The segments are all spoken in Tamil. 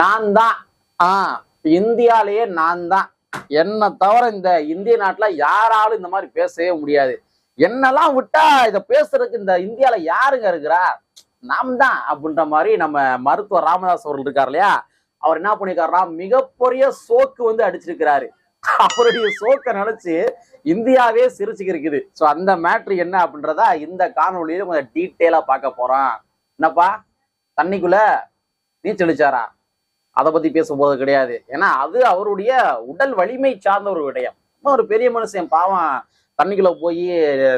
நான் தான் ஆ இந்தியாலேயே நான் தான் என்னை தவிர இந்த இந்திய நாட்டில் யாராலும் இந்த மாதிரி பேசவே முடியாது. என்னெல்லாம் விட்டா இதை பேசுறதுக்கு இந்த இந்தியாவில் யாருங்க இருக்கிறா? நாம் தான் அப்படின்ற மாதிரி நம்ம மருத்துவர் ராமதாஸ் அவர்கள் இருக்கார் இல்லையா? அவர் என்ன பண்ணியிருக்காருனா மிகப்பெரிய சோக்கு வந்து அடிச்சிருக்கிறாரு. அவருடைய சோக்கை நினைச்சு இந்தியாவே சிரிச்சுக்கு இருக்குது. ஸோ அந்த மேட்ரு என்ன அப்படின்றதா இந்த காணொலியில கொஞ்சம் டீட்டெயிலாக பார்க்க போறோம். என்னப்பா? தண்ணிக்குள்ள நீச்சல் அடிச்சாரா? அதை பத்தி பேச கிடையாது. ஏன்னா அது அவருடைய உடல் வலிமை சார்ந்த ஒரு விடயம். ஒரு பெரிய மனுஷன் பாவம் தண்ணிக்குள்ள போய்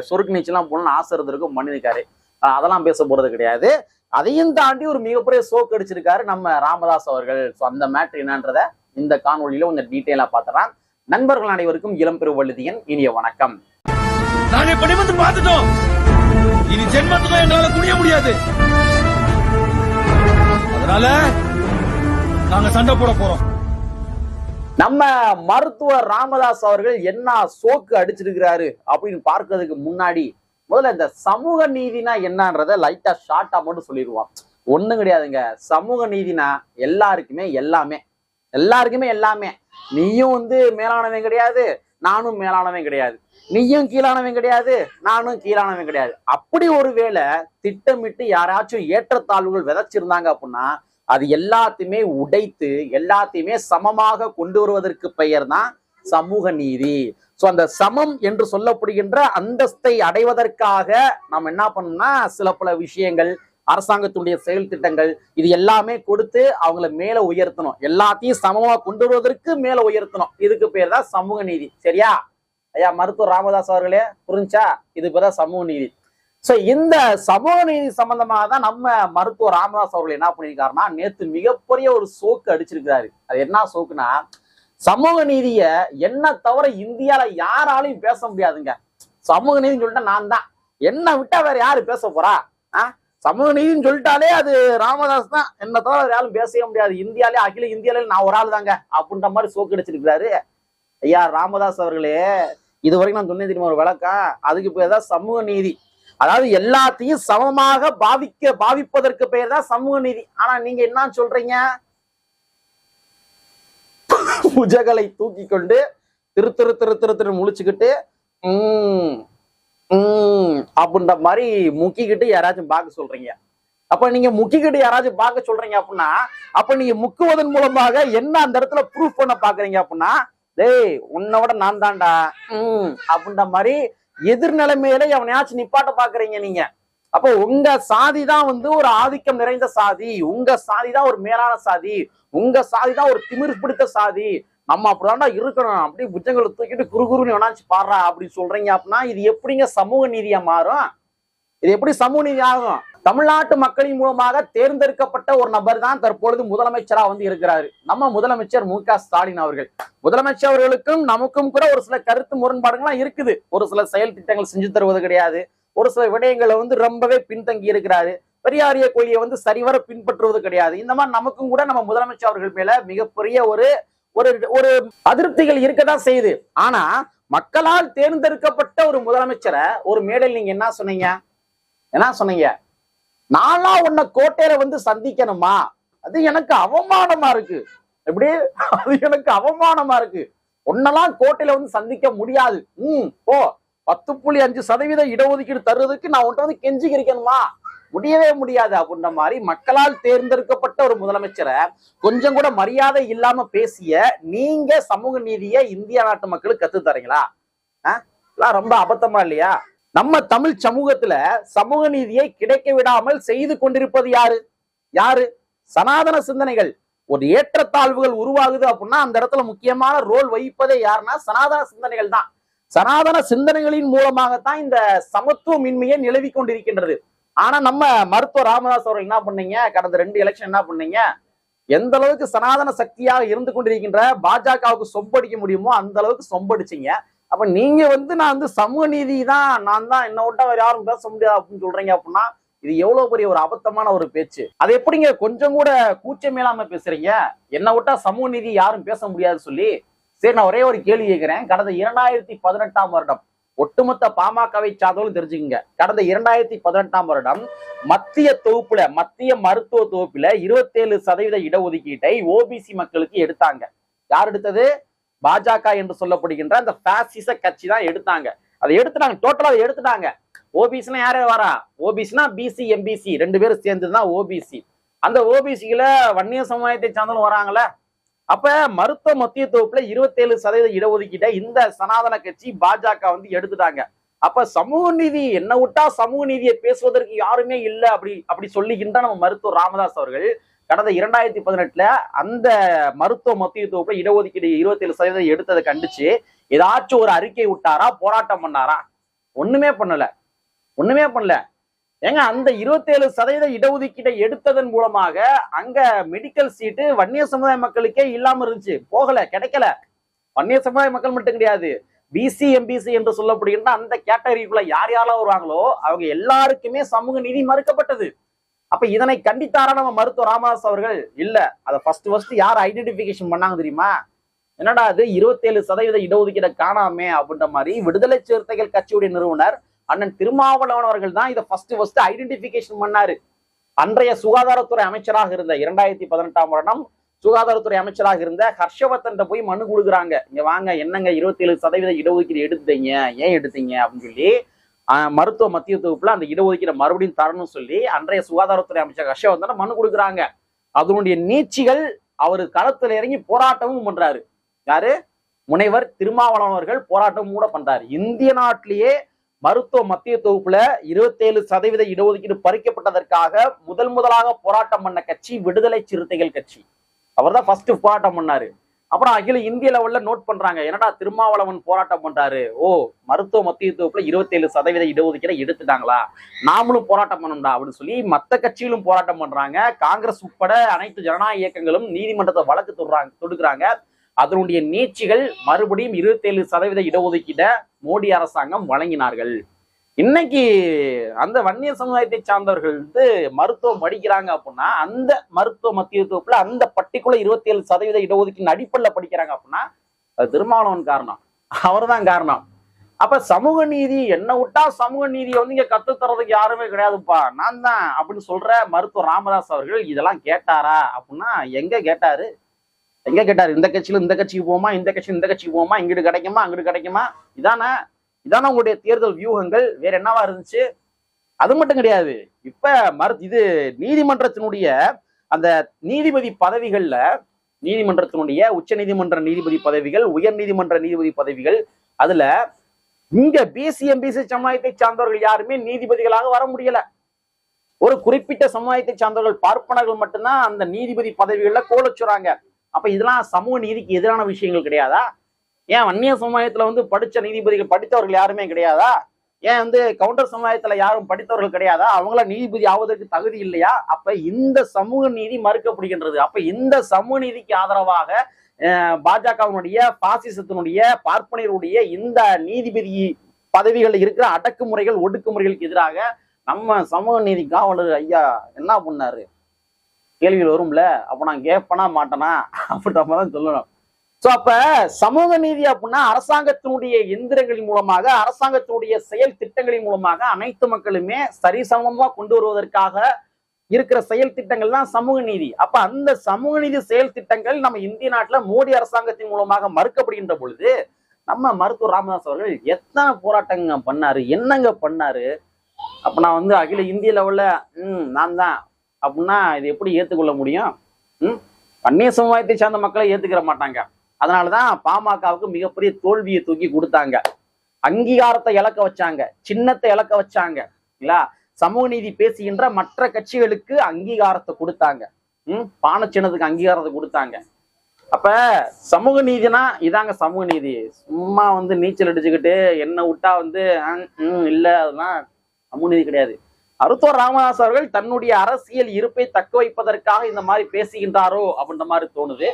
சொருக்கு நீச்சலாம் போகணும்னு ஆசை இருந்திருக்கும் மன்னிருக்காரு அதெல்லாம் பேச போறது கிடையாது. அதையும் தாண்டி ஒரு மிகப்பெரிய சோக்கு அடிச்சிருக்காரு நம்ம ராமதாஸ் அவர்கள். ஸோ அந்த மேட்ரு என்னன்றத இந்த காணொலியில கொஞ்சம் டீட்டெயிலா பார்த்துறான் நண்பர்கள் அனைவருக்கும் இளம் பெருவழுதியன் இனிய வணக்கம். நாங்க இப்படி வந்து பார்த்துட்டோம். இனி ஜென்மத்துல என்னால குனிய முடியாது. அதனால நாங்க சண்டை போட போறோம். நம்ம மருத்துவர் ராமதாஸ் அவர்கள் என்ன சோக்கு அடிச்சிருக்கிறாரு அப்படின்னு பார்க்கறதுக்கு முன்னாடி முதல்ல இந்த சமூக நீதினா என்னன்றத லைட்டா ஷார்ட்டா மட்டும் சொல்லிடுவான் ஒண்ணும் கிடையாதுங்க. சமூக நீதினா எல்லாருக்குமே எல்லாமே. எல்லாருக்குமே எல்லாமே. நீயும் வந்து மேலானவன் கிடையாது நானும் மேலானவன் கிடையாது. நீயும் கீழானவன் கிடையாது நானும் கீழானவன் கிடையாது. அப்படி ஒருவேளை திட்டமிட்டு யாராச்சும் ஏற்றத்தாழ்வுகள் விதைச்சிருந்தாங்க அப்படின்னா அது எல்லாத்தையுமே உடைத்து எல்லாத்தையுமே சமமாக கொண்டு வருவதற்கு பெயர் தான் சமூக நீதி. ஸோ அந்த சமம் என்று சொல்லப்படுகின்ற அந்தஸ்தை அடைவதற்காக நம்ம என்ன பண்ணோம்னா சில பல விஷயங்கள் அரசாங்கத்துடைய செயல் திட்டங்கள் இது எல்லாமே கொடுத்து அவங்கள மேல உயர்த்தணும். எல்லாத்தையும் சமமா கொண்டு வருவதற்கு மேல உயர்த்தணும். இதுக்கு பேர் தான் சமூக நீதி. சரியா? ஐயா மருத்துவர் ராமதாஸ் அவர்களே புரிஞ்சா? இது பேர் தான் சமூக நீதி. சோ இந்த சமூக நீதி சம்பந்தமாக தான் நம்ம மருத்துவர் ராமதாஸ் அவர்கள் என்ன பண்ணியிருக்காருன்னா நேத்து மிகப்பெரிய ஒரு சோக்கு அடிச்சிருக்கிறாரு. அது என்ன சோக்குனா சமூக நீதிய என்ன தவிர இந்தியால யாராலையும் பேச முடியாதுங்க. சமூக நீதின்னு சொல்லிட்டா நான் தான். என்ன விட்டா வேற யாரு பேச போறா? ஆ? சமூக நீதின்னு சொல்லிட்டாலே அது ராமதாஸ் தான். என்ன தவிர வேற யாரும் பேசவே முடியாது. இந்தியாலே அகில இந்தியாலே நான் ஒரு ஆள் தாங்க. அப்படின்ற மாதிரி சோக்கு அடிச்சிருக்கிறாரு. ஐயா ராமதாஸ் அவர்களே இது வரைக்கும் நான் சொன்னேன் தெரியுமா ஒரு விளக்கம்? அதுக்கு பேர் தான் சமூக நீதி அதாவது எல்லாத்தையும் சமமாக பாவிக்க பாவிப்பதற்கு பெயர் தான் சமூக நீதி. ஆனா நீங்க என்ன சொல்றீங்க? புஜகளை தூக்கி கொண்டு திரு திரு திரு திரு திரு முழிச்சுக்கிட்டு உம் உம் அப்படின்ற மாதிரி முக்கிக்கிட்டு யாராச்சும் பார்க்க சொல்றீங்க. அப்ப நீங்க முக்கிக்கிட்டு யாராச்சும் பார்க்க சொல்றீங்க அப்படின்னா அப்ப நீங்க முக்குவதன் மூலமாக என்ன அந்த இடத்துல ப்ரூஃப் பண்ண பாக்குறீங்க அப்படின்னா டேய் உன்னை விட நான் தான்டா. உம் அப்படின்ற மாதிரி எதிர்நிலைமையில எவனையாச்சும் நிப்பாட்ட பாக்குறீங்க நீங்க. அப்போ உங்க சாதி தான் வந்து ஒரு ஆதிக்கம் நிறைந்த சாதி. உங்க சாதி தான் ஒரு மேலான சாதி. உங்க சாதி தான் ஒரு திமிர் பிடித்த சாதி. நம்ம அப்படிதான்டா இருக்கணும். அப்படி புஜங்களை தூக்கிட்டு குறுகுறுன்னு வேணாச்சு பாடுறா அப்படின்னு சொல்றீங்க அப்படின்னா இது எப்படிங்க சமூக நீதியா மாறும்? இது எப்படி சமூக நீதி ஆகும்? தமிழ்நாட்டு மக்களின் மூலமாக தேர்ந்தெடுக்கப்பட்ட ஒரு நபர் தான் தற்பொழுது முதலமைச்சரா வந்து இருக்கிறாரு. நம்ம முதலமைச்சர் மு ஸ்டாலின் அவர்கள். முதலமைச்சர் அவர்களுக்கும் நமக்கும் கூட ஒரு சில கருத்து முரண்பாடுகள்லாம் இருக்குது. ஒரு சில செயல் திட்டங்கள் செஞ்சு தருவது கிடையாது. ஒரு சில விடயங்களை வந்து ரொம்பவே பின்தங்கி இருக்கிறாரு. பெரியாரிய கொள்கையை வந்து சரிவர பின்பற்றுவது கிடையாது. இந்த மாதிரி நமக்கும் கூட நம்ம முதலமைச்சர் அவர்கள் மேல மிகப்பெரிய ஒரு ஒரு ஒரு அதிருப்திகள் இருக்கதான் செய்யுது. ஆனா மக்களால் தேர்ந்தெடுக்கப்பட்ட ஒரு முதலமைச்சரை ஒரு மேடையில் நீங்க என்ன சொன்னீங்க? என்ன சொன்னீங்க? நானா உன்னை கோட்டையில வந்து சந்திக்கணுமா? அது எனக்கு அவமானமா இருக்கு. எப்படி? அது எனக்கு அவமானமா இருக்கு. உன்னெல்லாம் கோட்டையில வந்து சந்திக்க முடியாது. உம் ஓ பத்து புள்ளி அஞ்சு சதவீத இடஒதுக்கீடு தருவதற்கு நான் உன்ட்ட வந்து கெஞ்சிக்கிறிக்கணுமா முடியவே முடியாது. அப்படின்ற மாதிரி மக்களால் தேர்ந்தெடுக்கப்பட்ட ஒரு முதலமைச்சரை கொஞ்சம் கூட மரியாதை இல்லாம பேசிய நீங்க சமூக நீதியை இந்திய நாட்டு மக்களுக்கு கத்து தரீங்களா? ஆஹ்? ரொம்ப அபத்தமா இல்லையா? நம்ம தமிழ் சமூகத்துல சமூக நீதியை கிடைக்க விடாமல் செய்து கொண்டிருப்பது யாரு? யாரு? சனாதன சிந்தனைகள். ஒரு ஏற்றத்தாழ்வுகள் உருவாகுது அப்படின்னா அந்த இடத்துல முக்கியமான ரோல் வகிப்பதே யாருன்னா சனாதன சிந்தனைகள் தான். சனாதன சிந்தனைகளின் மூலமாகத்தான் இந்த சமத்துவமின்மையை நிலவி கொண்டிருக்கின்றது. ஆனா நம்ம மருத்துவர் ராமதாஸ் அவர்கள் என்ன பண்ணீங்க? கடந்த ரெண்டு எலெக்ஷன் என்ன பண்ணீங்க? எந்த அளவுக்கு சனாதன சக்தியாக இருந்து கொண்டிருக்கின்ற பாஜகவுக்கு சொம்படிக்க முடியுமோ அந்த அளவுக்கு சொம்படிச்சீங்க. அப்ப நீங்க வந்து நான் வந்து சமூக நீதி தான் நான் தான் என்ன விட்டா வேற யாரும் பேச முடியாது அப்படின்னு சொல்றீங்க அப்படின்னா இது எவ்வளவு பெரிய ஒரு அபத்தமான ஒரு பேச்சு. அது எப்படிங்க கொஞ்சம் கூட கூச்சம் இல்லாம பேசுறீங்க? என்ன விட்டா சமூக நீதி யாரும் பேச முடியாது சொல்லி சரி நான் ஒரே ஒரு கேள்வி கேட்கிறேன். கடந்த இரண்டாயிரத்தி பதினெட்டாம் வருடம் ஒட்டுமொத்த பாமகவை சார்ந்தவர்களும் தெரிஞ்சுக்கங்க. கடந்த இரண்டாயிரத்தி பதினெட்டாம் வருடம் மத்திய தொகுப்புல மத்திய மருத்துவ தொகுப்புல இருபத்தேழு சதவீத இடஒதுக்கீட்டை ஓபிசி மக்களுக்கு எடுத்தாங்க. யார் எடுத்தது? பாஜக என்று சொல்லப்படுகின்ற அந்த பாசிச கட்சி தான் எடுத்தாங்க. அதை எடுத்துட்டாங்க. டோட்டலா அதை எடுத்துட்டாங்க. ஓபிசினா யாரு வரா? ஓபிசினா பிசி எம்பிசி ரெண்டு பேரும் சேர்ந்ததுதான் ஓபிசி அந்த ஓபிசியில வன்னிய சமுதாயத்தை சார்ந்தவங்க வராங்களே அப்ப மருத்துவ மத்திய தொகுப்புல இருபத்தேழு சதவீத இடஒதுக்கீட்டை இந்த சனாதன கட்சி பாஜக வந்து எடுத்துட்டாங்க. அப்ப சமூக நீதி என்ன விட்டா சமூக நீதியை பேசுவதற்கு யாருமே இல்லை அப்படி அப்படி சொல்லுகின்ற நம்ம மருத்துவர் ராமதாஸ் அவர்கள். கடந்த இரண்டாயிரத்தி பதினெட்டுல அந்த மருத்துவ மத்திய தொகுப்புல இடஒதுக்கீடு இருபத்தேழு சதவீதம் எடுத்ததை கண்டிச்சு ஏதாச்சும் ஒரு அறிக்கை விட்டாரா போராட்டம் பண்ணாரா? ஒண்ணுமே பண்ணல. ஒண்ணுமே பண்ணல. ஏங்க அந்த இருபத்தேழு சதவீத இடஒதுக்கீட்டை எடுத்ததன் மூலமாக அங்க மெடிக்கல் சீட்டு வன்னிய சமுதாய மக்களுக்கே இல்லாம இருந்துச்சு. போகல கிடைக்கல. வன்னிய சமுதாய மக்கள் மட்டும் கிடையாது. பிசி எம்பிசி என்று சொல்லப்படுகின்ற அந்த கேட்டகரிக்குள்ள யார் யாரெல்லாம் வருவாங்களோ அவங்க எல்லாருக்குமே சமூக நீதி மறுக்கப்பட்டது. அப்ப இதனை கண்டித்தாரா நம்ம மருத்துவர் ராமதாஸ் அவர்கள்? இல்ல. அதை ஃபர்ஸ்ட் ஃபர்ஸ்ட் யார் ஐடென்டிபிகேஷன் பண்ணாங்க தெரியுமா? என்னடா அது இருபத்தேழு சதவீத இடஒதுக்கீடை காணாமே அப்படின்ற மாதிரி விடுதலை சிறுத்தைகள் கட்சியுடைய நிறுவனர் அண்ணன் திருமாவளவன் அவர்கள் தான் இதை ஃபர்ஸ்ட் ஃபர்ஸ்ட் ஐடென்டிபிகேஷன் பண்ணாரு. அன்றைய சுகாதாரத்துறை அமைச்சராக இருந்த இரண்டாயிரத்தி பதினெட்டாம் வருடம் சுகாதாரத்துறை அமைச்சராக இருந்த ஹர்ஷவர்தன் போய் மனு கொடுக்குறாங்க. இங்க வாங்க என்னங்க இருபத்தேழு சதவீத இடஒதுக்கீடு எடுத்தீங்க? ஏன் எடுத்தீங்க? அப்படின்னு சொல்லி மருத்துவ மத்திய தொகுப்புல அந்த இடஒதுக்கீடு மறுபடியும் தரணும்னு சொல்லி அன்றைய சுகாதாரத்துறை அமைச்சர் ஹர்ஷவர்தன மனு கொடுக்குறாங்க. அதனுடைய நீட்சிகள் அவர் களத்துல இறங்கி போராட்டமும் பண்றாரு. யாரு? முனைவர் திருமாவளவன் அவர்கள் போராட்டமும் கூட பண்றாரு. இந்திய நாட்டிலேயே மருத்துவ மத்திய தொகுப்புல இருபத்தேழு சதவீத இடஒதுக்கீடு பறிக்கப்பட்டதற்காக முதல் முதலாக போராட்டம் பண்ண கட்சி விடுதலை சிறுத்தைகள் கட்சி. அவர் தான் ஃபர்ஸ்ட் போராட்டம் பண்ணாரு. அப்புறம் அகில இந்திய லெவல்ல நோட் பண்றாங்க. என்னடா திருமாவளவன் போராட்டம் பண்றாரு? ஓ மருத்துவ மத்திய தொகுப்புல இருபத்தேழு சதவீத இடஒதுக்கீடை எடுத்துட்டாங்களா? நாமளும் போராட்டம் பண்ணணும்டா அப்படின்னு சொல்லி மத்த கட்சிகளும் போராட்டம் பண்றாங்க. காங்கிரஸ் உட்பட அனைத்து ஜனநாயக இயக்கங்களும் நீதிமன்றத்தை வழக்கு தொடுறாங்க தொடுக்கிறாங்க. அதனுடைய நீட்சிகள் மறுபடியும் இருபத்தேழு சதவீத இடஒதுக்கீடை மோடி அரசாங்கம் வழங்கினார்கள். இன்னைக்கு அந்த வன்னிய சமுதாயத்தை சார்ந்தவர்கள் வந்து மருத்துவம் படிக்கிறாங்க அப்படின்னா அந்த மருத்துவ மத்திய தொகுப்புல அந்த பர்டிகுலர் இருபத்தி ஏழு சதவீத இடஒதுக்கீடு அடிப்படையில் படிக்கிறாங்க அப்படின்னா அது திருமாவளவன் காரணம். அவர்தான் காரணம். அப்ப சமூக நீதி என்ன விட்டா சமூக நீதியை வந்து இங்க கத்து தரதுக்கு யாருமே கிடையாதுப்பா. நான் தான் அப்படின்னு சொல்ற மருத்துவர் ராமதாஸ் அவர்கள் இதெல்லாம் கேட்டாரா அப்படின்னா எங்க கேட்டாரு? எங்க கேட்டாரு? இந்த கட்சியில இந்த கட்சிக்கு போமா இந்த கட்சி இந்த கட்சிக்கு போமா இங்கிட்டு கிடைக்குமா? அங்கிட்டு கிடைக்குமா? இதானே இதான உங்களுடைய தேர்தல் வியூகங்கள் வேற என்னவா இருந்துச்சு? அது மட்டும் கிடையாது. இப்ப மறு இது நீதிமன்றத்தினுடைய அந்த நீதிபதி பதவிகள்ல நீதிமன்றத்தினுடைய உச்ச நீதிமன்ற நீதிபதி பதவிகள் உயர் நீதிமன்ற நீதிபதி பதவிகள் அதுல இங்க பிசி எம்பிசி சமுதாயத்தை சார்ந்தவர்கள் யாருமே நீதிபதிகளாக வர முடியல. ஒரு குறிப்பிட்ட சமுதாயத்தை சார்ந்தவர்கள் பார்ப்பனர்கள் மட்டும்தான் அந்த நீதிபதி பதவிகள்ல கோலச்சுறாங்க அப்ப இதெல்லாம் சமூக நீதிக்கு எதிரான விஷயங்கள் கிடையாதா? ஏன் வன்னிய சமுதாயத்துல வந்து படிச்ச நீதிபதிகள் படித்தவர்கள் யாருமே கிடையாதா? ஏன் வந்து கவுண்டர் சமுதாயத்துல யாரும் படித்தவர்கள் கிடையாதா? அவங்கள நீதிபதி ஆவதற்கு தகுதி இல்லையா? அப்ப இந்த சமூக நீதி மறுக்கப்படுகின்றது. அப்ப இந்த சமூக நீதிக்கு ஆதரவாக பாஜகவினுடைய பாசிசத்தினுடைய பார்ப்பனருடைய இந்த நீதிபதி பதவிகள் இருக்கிற அடக்குமுறைகள் ஒடுக்குமுறைகளுக்கு எதிராக நம்ம சமூக நீதி காவலர் ஐயா என்ன பண்ணாரு? கேள்விகள் வரும்ல? அப்ப நான் கேட்பனா மாட்டேனா? அப்படி நம்ம தான் சொல்லணும். சோ அப்ப சமூக நீதி அப்படின்னா அரசாங்கத்தினுடைய எந்திரங்களின் மூலமாக அரசாங்கத்தினுடைய செயல் திட்டங்களின் மூலமாக அனைத்து மக்களுமே சரிசமமா கொண்டு வருவதற்காக இருக்கிற செயல் திட்டங்கள் தான் சமூக நீதி. அப்ப அந்த சமூக நீதி செயல் திட்டங்கள் நம்ம இந்திய நாட்டுல மோடி அரசாங்கத்தின் மூலமாக மறுக்கப்படுகின்ற பொழுது நம்ம மருத்துவர் ராமதாஸ் அவர்கள் எத்தனை போராட்டங்க பண்ணாரு என்னங்க பண்ணாரு? அப்ப நான் வந்து அகில இந்திய லெவல்ல ம் நான் தான். அப்படின்னா இது எப்படி ஏத்துக்கொள்ள முடியும்? ம் வன்னிய சமுதாயத்தை சார்ந்த மக்களை ஏத்துக்கிற மாட்டாங்க. அதனாலதான் பாமகவுக்கு மிகப்பெரிய தோல்வியை தூக்கி கொடுத்தாங்க. அங்கீகாரத்தை இழக்க வச்சாங்க. சின்னத்தை இழக்க வச்சாங்க. இல்லைங்களா சமூக நீதி பேசுகின்ற மற்ற கட்சிகளுக்கு அங்கீகாரத்தை கொடுத்தாங்க. ம் பான சின்னத்துக்கு அங்கீகாரத்தை கொடுத்தாங்க. அப்ப சமூக நீதினா இதாங்க சமூக நீதி. சும்மா வந்து நீச்சல் அடிச்சுக்கிட்டு என்ன விட்டா வந்து ஹம், இல்ல அதெல்லாம் சமூக நீதி கிடையாது. மருத்துவர் ராமதாஸ் அவர்கள் தன்னுடைய அரசியல் இருப்பை தக்க வைப்பதற்காக இந்த மாதிரி பேசுகின்றாரோ அப்படின்ற மாதிரி தோணுது.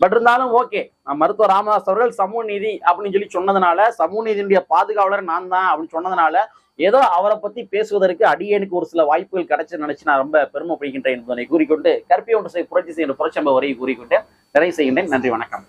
பட் இருந்தாலும் ஓகே. மருத்துவர் ராமதாஸ் அவர்கள் சமூக நீதி அப்படின்னு சொல்லி சொன்னதுனால சமூக நீதியினுடைய பாதுகாவலர் நான் தான் அப்படின்னு சொன்னதுனால ஏதோ அவரை பத்தி பேசுவதற்கு அடியனுக்கு ஒரு சில வாய்ப்புகள் கிடைச்சு நினைச்சு நான் ரொம்ப பெருமைப்படுகின்றேன் என்பதனை கூறிக்கொண்டு கற்பி ஒன்று செய்ய புரட்சி செய்கின்ற புரட்சி வரையை கூறிக்கொண்டு நிறைவு செய்கின்றேன். நன்றி வணக்கம்.